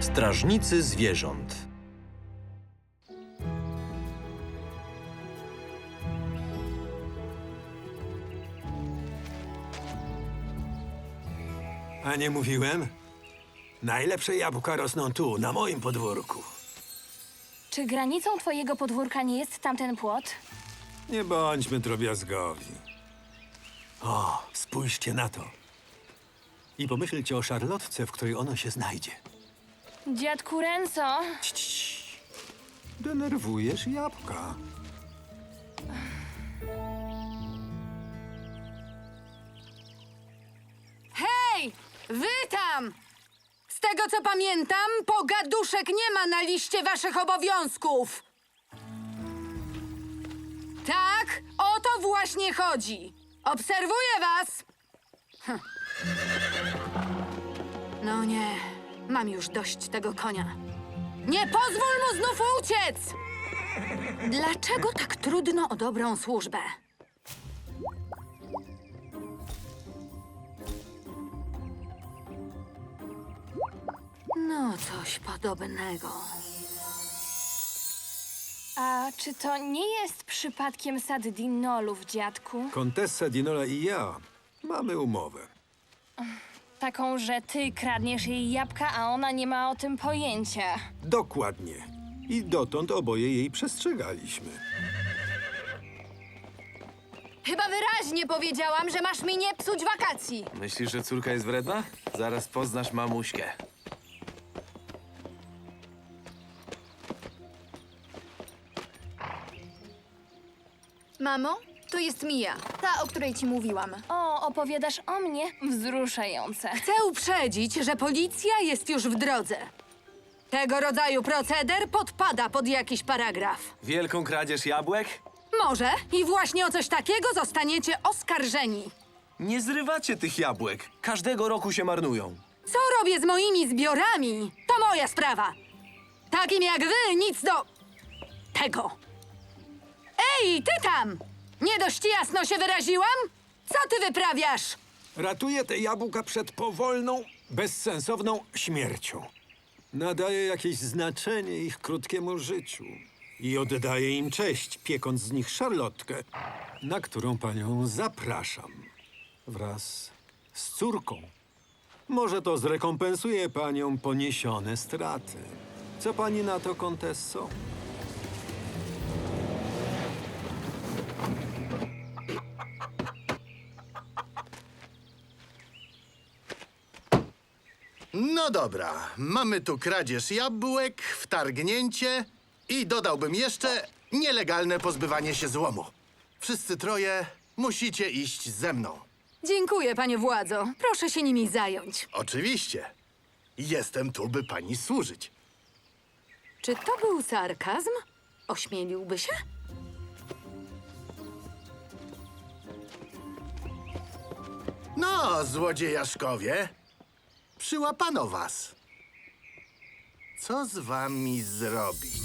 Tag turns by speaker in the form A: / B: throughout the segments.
A: Strażnicy zwierząt.
B: A nie mówiłem? Najlepsze jabłka rosną tu, na moim podwórku.
C: Czy granicą twojego podwórka nie jest tamten płot?
B: Nie bądźmy drobiazgowi. O, spójrzcie na to. I pomyślcie o szarlotce, w której ono się znajdzie.
C: Dziadku Renzo.
B: Denerwujesz jabłka.
D: Hej! Wy tam! Z tego co pamiętam, pogaduszek nie ma na liście waszych obowiązków. Tak, o to właśnie chodzi. Obserwuję was. Hm. No nie, mam już dość tego konia. Nie pozwól mu znów uciec! Dlaczego tak trudno o dobrą służbę? No, coś podobnego.
C: a czy to nie jest przypadkiem sad dinolów, dziadku?
B: Kontessa Dinola i ja mamy umowę.
C: Taką, że ty kradniesz jej jabłka, a ona nie ma o tym pojęcia.
B: Dokładnie. I dotąd oboje jej przestrzegaliśmy.
D: Chyba wyraźnie powiedziałam, że masz mi nie psuć wakacji.
E: Myślisz, że córka jest wredna? Zaraz poznasz mamuśkę.
F: Mamo, to jest Mia, ta, o której ci mówiłam.
C: O, opowiadasz o mnie? Wzruszające.
D: Chcę uprzedzić, że policja jest już w drodze. Tego rodzaju proceder podpada pod jakiś paragraf.
E: Wielką kradzież jabłek?
D: Może i właśnie o coś takiego zostaniecie oskarżeni.
E: Nie zrywacie tych jabłek. Każdego roku się marnują.
D: Co robię z moimi zbiorami? To moja sprawa. Takim jak wy, nic do. tego. Ej, ty tam! Nie dość jasno się wyraziłam? Co ty wyprawiasz?
B: Ratuję te jabłka przed powolną, bezsensowną śmiercią. Nadaję jakieś znaczenie ich krótkiemu życiu. I oddaję im cześć, piekąc z nich szarlotkę, na którą panią zapraszam. Wraz z córką. Może to zrekompensuje panią poniesione straty. Co pani na to, kontesso?
G: No dobra, mamy tu kradzież jabłek, wtargnięcie i dodałbym jeszcze nielegalne pozbywanie się złomu. Wszyscy troje musicie iść ze mną.
D: Dziękuję, panie władzo. Proszę się nimi zająć.
G: Oczywiście. Jestem tu, by pani służyć.
D: Czy to był sarkazm? Ośmieliłby się?
G: No, złodziejaszkowie, przyłapano was. Co z wami zrobić?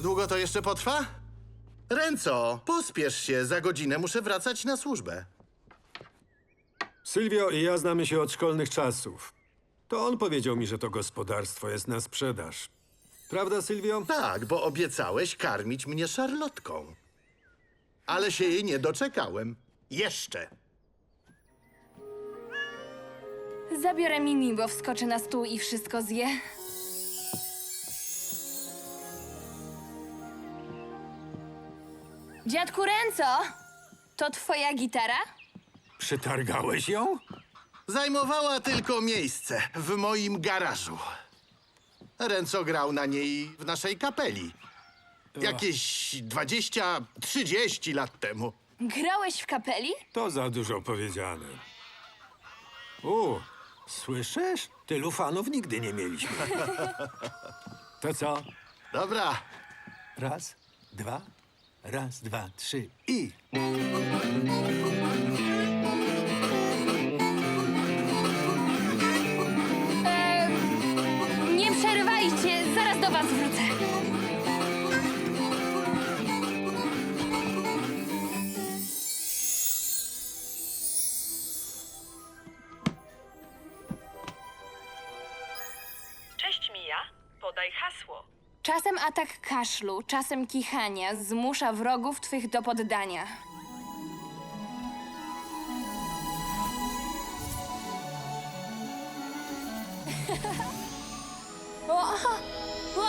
G: Długo to jeszcze potrwa? Renco, pospiesz się, za godzinę muszę wracać na służbę.
B: Sylwio i ja znamy się od szkolnych czasów. To on powiedział mi, że to gospodarstwo jest na sprzedaż. Prawda, Sylwio?
G: Tak, bo obiecałeś karmić mnie szarlotką. Ale się jej nie doczekałem. Jeszcze.
C: Zabiorę Mimi, bo wskoczy na stół i wszystko zje. Dziadku Renzo, to twoja gitara?
B: Przytargałeś ją?
G: Zajmowała tylko miejsce w moim garażu. Renco grał na niej w naszej kapeli. Jakieś 20-30 lat temu.
C: Grałeś w kapeli?
B: To za dużo powiedziane. U, słyszysz? Tylu fanów nigdy nie mieliśmy. To co?
G: Dobra,
B: Raz, dwa, raz, dwa, trzy i...
C: atak kaszlu, czasem kichania zmusza wrogów twych do poddania. O! O!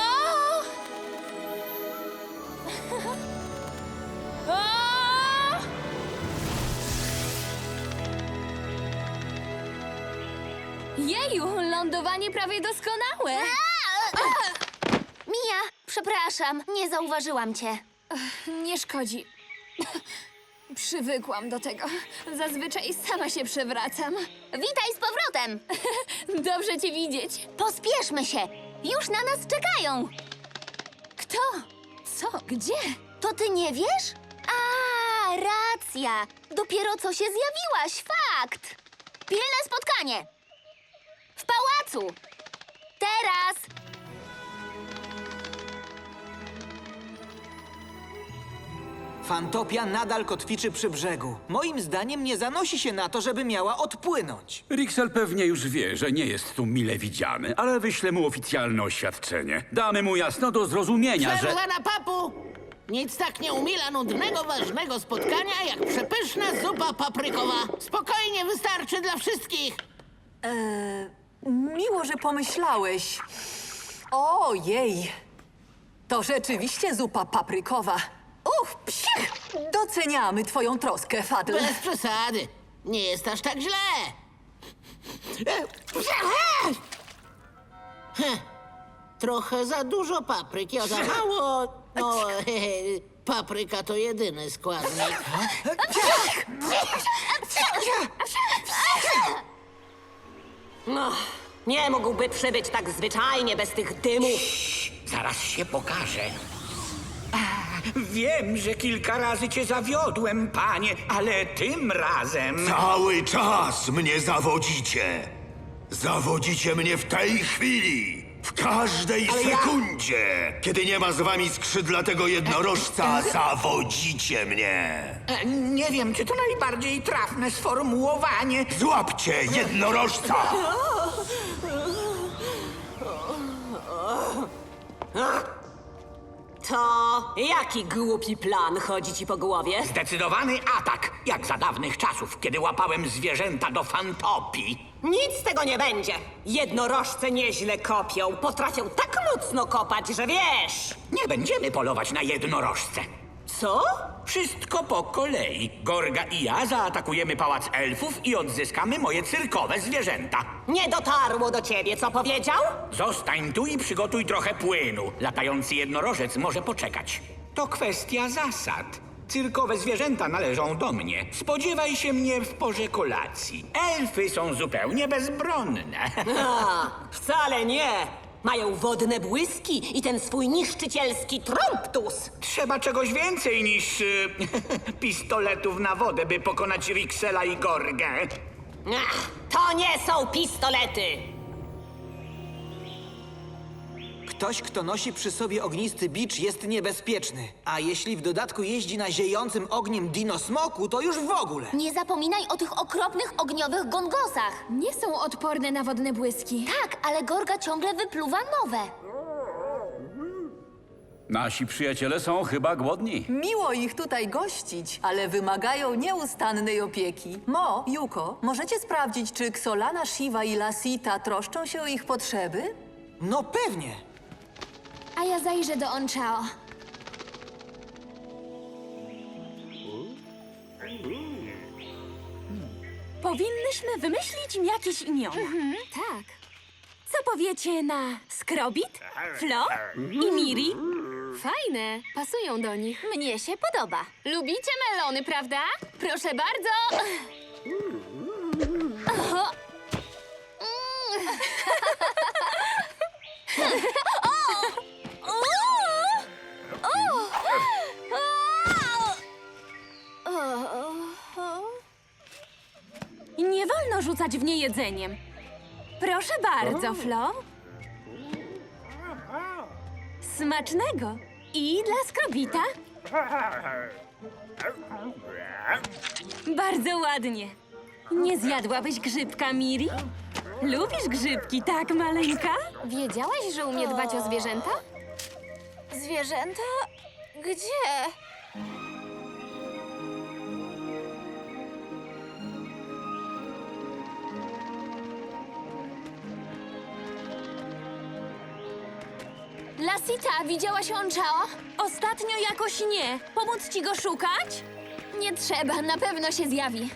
C: O! Jeju, lądowanie prawie doskonałe.
H: Przepraszam, nie zauważyłam cię.
C: Nie szkodzi. Przywykłam do tego. Zazwyczaj sama się przewracam.
H: Witaj z powrotem!
C: Dobrze cię widzieć.
H: Pospieszmy się! Już na nas czekają!
C: Kto? Co? Gdzie?
H: To ty nie wiesz? A, racja! Dopiero co się zjawiłaś, fakt! Pilne spotkanie! W pałacu! Teraz!
I: Fantopia nadal kotwiczy przy brzegu. Moim zdaniem nie zanosi się na to, żeby miała odpłynąć.
J: Rixel pewnie już wie, że nie jest tu mile widziany, ale wyślę mu oficjalne oświadczenie. Damy mu jasno do zrozumienia, że...
K: Przerwa na papu! Nic tak nie umila nudnego, ważnego spotkania, jak przepyszna zupa paprykowa. Spokojnie wystarczy dla wszystkich.
D: Miło, że pomyślałeś. Ojej, to rzeczywiście zupa paprykowa. Uch! Doceniamy twoją troskę, Fadl.
K: Bez przesady. Nie jest aż tak źle. Heh, Trochę za dużo papryki, a za mało... No, papryka to jedyny składnik.
L: No, nie mógłby przybyć tak zwyczajnie bez tych dymów.
M: Zaraz się pokażę. Wiem, że kilka razy cię zawiodłem, panie, ale tym razem...
B: Cały czas mnie zawodzicie. Zawodzicie mnie w tej chwili. W każdej
M: Ale ja-
B: sekundzie. Kiedy nie ma z wami skrzydlatego jednorożca, zawodzicie mnie.
M: E, Nie wiem, czy to najbardziej trafne sformułowanie.
B: Złapcie jednorożca!
L: To jaki głupi plan chodzi ci po głowie?
M: Zdecydowany atak, jak za dawnych czasów, kiedy łapałem zwierzęta do fantopii.
L: Nic z tego nie będzie. Jednorożce nieźle kopią. Potrafią tak mocno kopać, że wiesz.
M: Nie będziemy polować na jednorożce.
L: Co?
M: Wszystko po kolei. Gorga i ja zaatakujemy pałac elfów i odzyskamy moje cyrkowe zwierzęta.
L: Nie dotarło do ciebie, co powiedział?
M: Zostań tu i przygotuj trochę płynu. Latający jednorożec może poczekać. To kwestia zasad. Cyrkowe zwierzęta należą do mnie. Spodziewaj się mnie w porze kolacji. Elfy są zupełnie bezbronne.
L: A, wcale nie. Mają wodne błyski i ten swój niszczycielski trąbtus.
M: Trzeba czegoś więcej niż y, pistoletów na wodę, by pokonać Rixela i Gorgę.
L: Ach, to nie są pistolety.
I: Ktoś, kto nosi przy sobie ognisty bicz, jest niebezpieczny. A jeśli w dodatku jeździ na ziejącym ogniem dinosmoku, to już w ogóle.
H: Nie zapominaj o tych okropnych ogniowych gongosach.
C: Nie są odporne na wodne błyski.
H: Tak, ale Gorga ciągle wypluwa nowe.
J: Nasi przyjaciele są chyba głodni.
D: Miło ich tutaj gościć, ale wymagają nieustannej opieki. Mo, Yuko, możecie sprawdzić, czy Xolana, Shiva i Lasita troszczą się o ich potrzeby?
I: No pewnie.
C: A ja zajrzę do Onchao.
L: Powinnyśmy wymyślić im jakieś imiona.
C: Tak.
L: Co powiecie na Skrobit, Flo i Miri?
C: Fajne. Pasują do nich.
H: Mnie się podoba.
C: Lubicie melony, prawda? Proszę bardzo. Oho.
L: Nie wolno rzucać w nie jedzeniem. Proszę bardzo, Flo. Smacznego. I dla Skrobita. Bardzo ładnie. Nie zjadłabyś grzybka, Miri?
C: Lubisz grzybki, tak, maleńka?
H: Wiedziałaś, że umie dbać o zwierzęta?
C: Zwierzęta? Gdzie? Lasita, widziałaś Onchao? Ostatnio jakoś nie. Pomóc ci go szukać? Nie trzeba, na pewno się zjawi.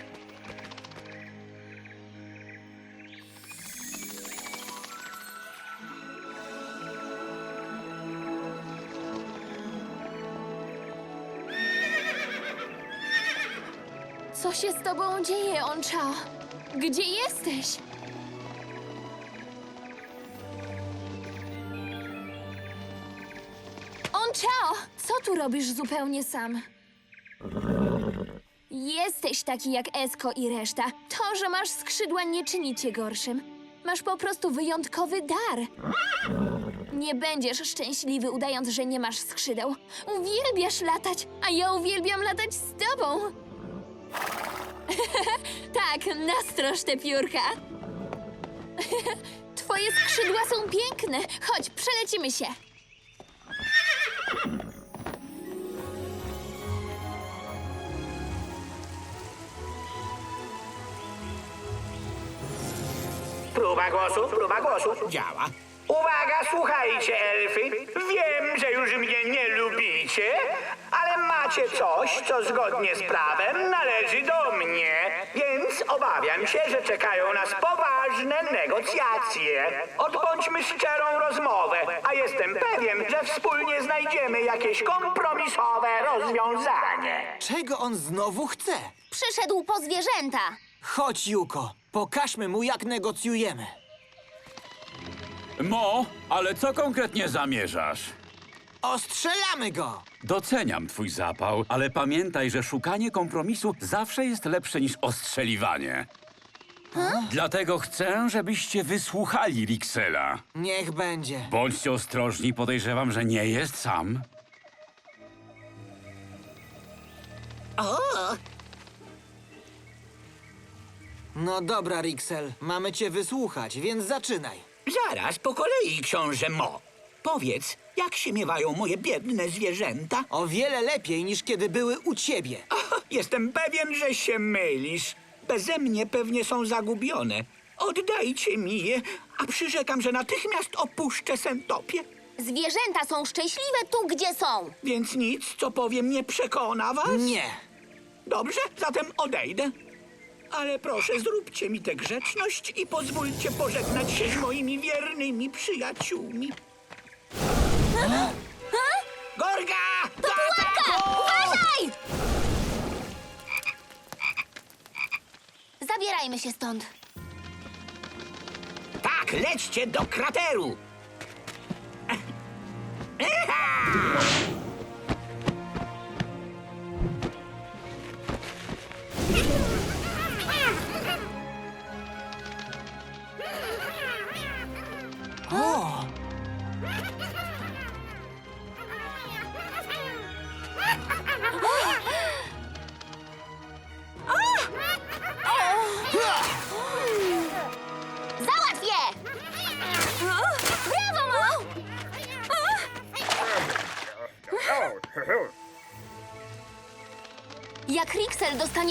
C: Co się z tobą dzieje, Onchao? Gdzie jesteś? Co tu robisz zupełnie sam? Jesteś taki jak Esko i reszta. To, że masz skrzydła nie czyni cię gorszym. Masz po prostu wyjątkowy dar. Nie będziesz szczęśliwy udając, że nie masz skrzydeł. Uwielbiasz latać, a ja uwielbiam latać z tobą. tak, nastroż te piórka. Twoje skrzydła są piękne. Chodź, przelecimy się.
M: Próba głosu, próba głosu. Działa. Uwaga, słuchajcie, elfy. Wiem, że już mnie nie lubicie, ale macie coś, co zgodnie z prawem należy do mnie. Więc obawiam się, że czekają nas poważne negocjacje. Odbądźmy szczerą rozmowę, a jestem pewien, że wspólnie znajdziemy jakieś kompromisowe rozwiązanie.
I: Czego on znowu chce?
H: Przyszedł po zwierzęta.
I: Chodź, Juko, pokażmy mu, jak negocjujemy.
J: Mo, ale co konkretnie zamierzasz?
I: Ostrzelamy go!
J: Doceniam twój zapał, ale pamiętaj, że szukanie kompromisu zawsze jest lepsze niż ostrzeliwanie. Dlatego chcę, żebyście wysłuchali Rixela.
I: Niech będzie.
J: Bądźcie ostrożni, podejrzewam, że nie jest sam.
I: No dobra, Rixel, mamy cię wysłuchać, więc zaczynaj.
M: Zaraz, po kolei, książę Mo. Powiedz, jak się miewają moje biedne zwierzęta?
I: O wiele lepiej niż kiedy były u ciebie.
M: Jestem pewien, że się mylisz. Beze mnie pewnie są zagubione. Oddajcie mi je, a przyrzekam, że natychmiast opuszczę Sentopię.
H: Zwierzęta są szczęśliwe tu, gdzie są.
M: Więc nic, co powiem, nie przekona was?
I: Nie.
M: Dobrze, zatem odejdę. Ale proszę, zróbcie mi tę grzeczność i pozwólcie pożegnać się z moimi wiernymi przyjaciółmi. Gorga! Do ataku!
H: Uważaj! Zabierajmy się stąd.
M: Tak, lećcie do krateru!
I: O!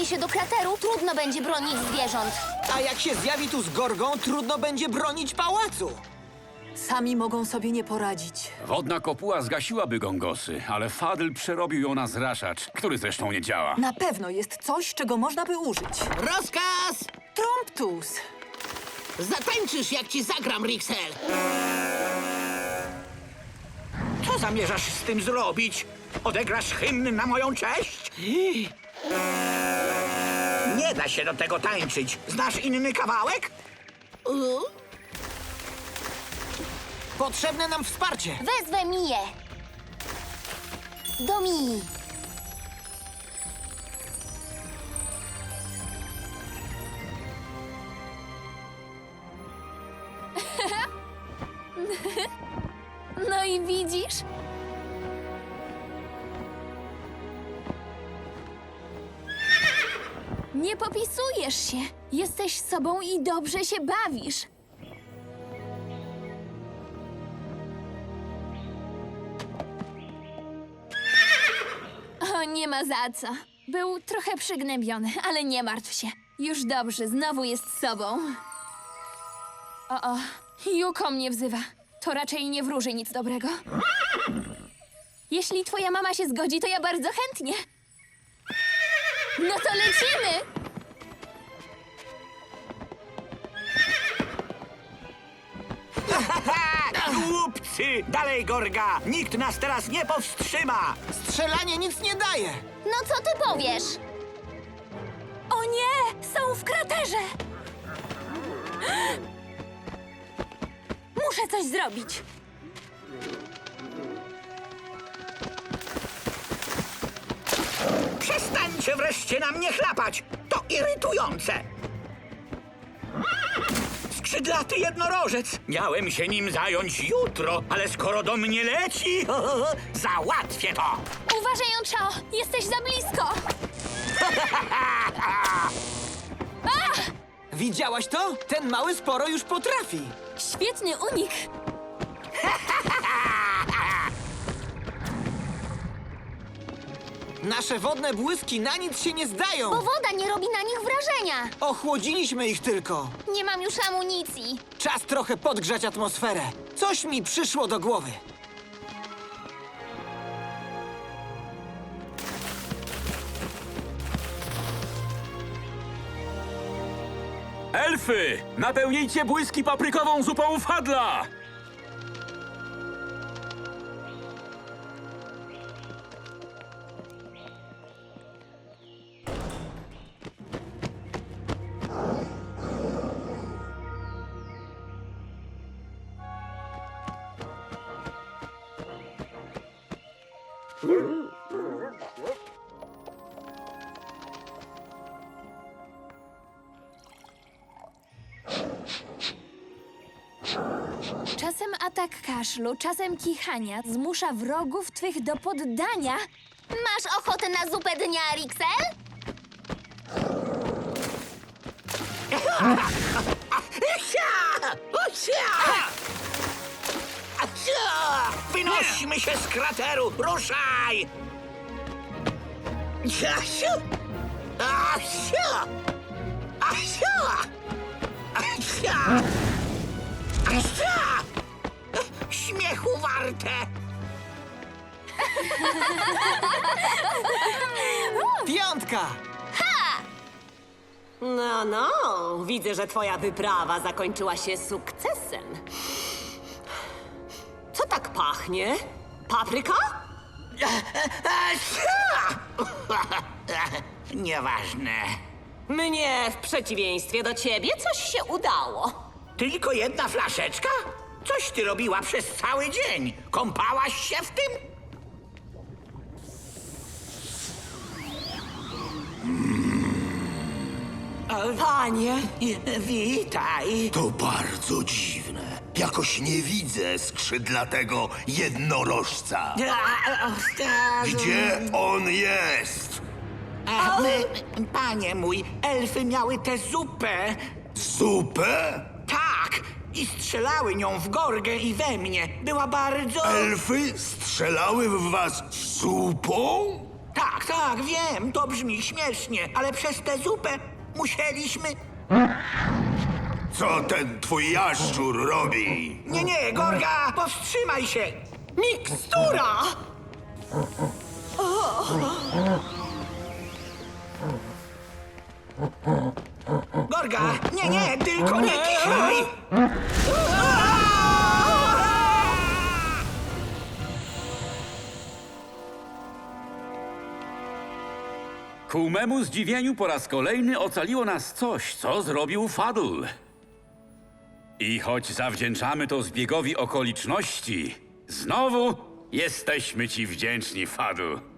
H: Dostanie się do krateru, trudno będzie bronić zwierząt.
I: A jak się zjawi tu z Gorgą, trudno będzie bronić pałacu.
D: Sami mogą sobie nie poradzić.
J: Wodna kopuła zgasiłaby gongosy, ale Fadl przerobił ją na zraszacz, który zresztą nie działa.
D: Na pewno jest coś, czego można by użyć.
K: Rozkaz!
D: Tromptus!
K: Zatańczysz, jak ci zagram, Rixel!
M: Co zamierzasz z tym zrobić? Odegrasz hymn na moją cześć? Nie da się do tego tańczyć. Znasz inny kawałek?
I: Potrzebne nam wsparcie.
H: Wezwę Miję. Do Mii.
C: No i widzisz? nie popisujesz się. Jesteś sobą i dobrze się bawisz. O, nie ma za co. Był trochę przygnębiony, ale nie martw się. Już dobrze, znowu jest sobą. O, o, Juko mnie wzywa. To raczej nie wróży nic dobrego. Jeśli twoja mama się zgodzi, to ja bardzo chętnie. No to lecimy!
M: Głupcy! Dalej, Gorga! Nikt nas teraz nie powstrzyma!
I: Strzelanie nic nie daje.
H: No co ty powiesz?
C: O nie! Są w kraterze! Muszę coś zrobić.
M: Przestańcie wreszcie na mnie chlapać! To irytujące! Skrzydlaty jednorożec! Miałem się nim zająć jutro, ale skoro do mnie leci, załatwię to!
C: Uważaj, Onchao! Jesteś za blisko!
I: Widziałaś to? Ten mały sporo już potrafi.
C: Świetny unik!
I: Nasze wodne błyski na nic się nie zdają.
H: Bo woda nie robi na nich wrażenia.
I: Ochłodziliśmy ich tylko.
H: Nie mam już amunicji.
I: Czas trochę podgrzać atmosferę. Coś mi przyszło do głowy.
J: Elfy, napełnijcie błyski paprykową zupą fadla!
C: Kaszlu, czasem kichania zmusza wrogów twych do poddania.
H: Masz ochotę na zupę dnia, Rixel?
M: Wynośmy się z krateru! Ruszaj! Siasiu! Asia! Asia! Asia! Asia! Śmiechu warte!
I: Piątka!
L: No, no, widzę, że twoja wyprawa zakończyła się sukcesem. Co tak pachnie? Papryka?
M: Nieważne.
L: Mnie, w przeciwieństwie do ciebie, coś się udało.
M: Tylko jedna flaszeczka? Coś ty robiła przez cały dzień. Kąpałaś się w tym?
L: Panie,
M: Witaj.
N: To bardzo dziwne. Jakoś nie widzę skrzydlatego jednorożca. Gdzie on jest?
M: A, my, panie mój, elfy miały tę zupę.
N: Zupę?
M: Tak, i strzelały nią w Gorgę i we mnie. Była bardzo...
N: Elfy strzelały w was zupą?
M: Tak, tak, wiem, to brzmi śmiesznie, ale przez tę zupę musieliśmy...
N: Co ten twój jaszczur robi?
M: Nie, nie, Gorga, powstrzymaj się! Mikstura! Gorga, nie, nie, tylko nie kichaj!
J: Ku memu zdziwieniu po raz kolejny ocaliło nas coś, co zrobił Fadl. I choć zawdzięczamy to zbiegowi okoliczności, znowu jesteśmy ci wdzięczni, Fadl.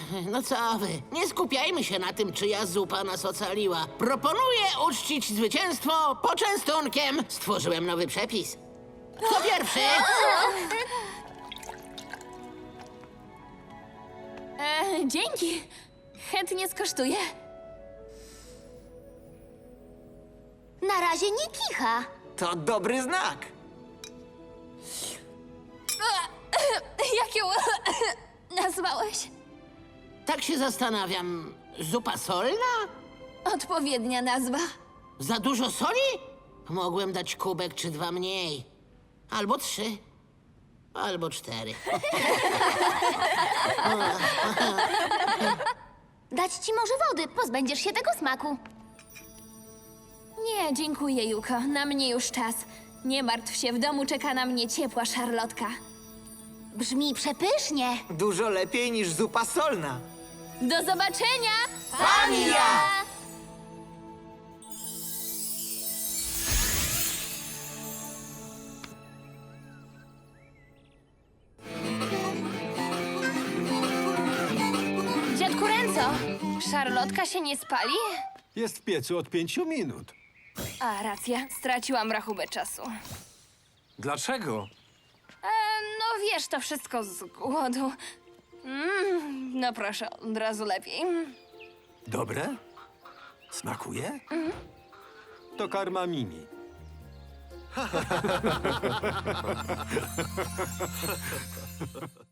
K: No co wy, nie skupiajmy się na tym, czyja zupa nas ocaliła. Proponuję uczcić zwycięstwo poczęstunkiem. Stworzyłem nowy przepis. Kto pierwszy?
C: E, dzięki. Chętnie skosztuję.
H: Na razie nie kicha.
I: To dobry znak.
C: Jak ją nazwałeś?
K: Tak się zastanawiam. Zupa solna?
C: Odpowiednia nazwa.
K: Za dużo soli? Mogłem dać kubek czy dwa mniej. Albo trzy. Albo cztery.
H: Dać ci może wody, pozbędziesz się tego smaku.
C: Nie, dziękuję, Juko. Na mnie już czas. Nie martw się, w domu czeka na mnie ciepła szarlotka.
H: Brzmi przepysznie.
I: Dużo lepiej niż zupa solna.
C: Do zobaczenia!
I: Pania!
C: Dziadku Renzo, szarlotka się nie spali?
B: Jest w piecu od pięciu minut.
C: A, racja, straciłam rachubę czasu.
E: Dlaczego?
C: E, no wiesz, to wszystko z głodu. Mm, no proszę, od razu lepiej.
B: Dobre? Smakuje? To karma Mimi.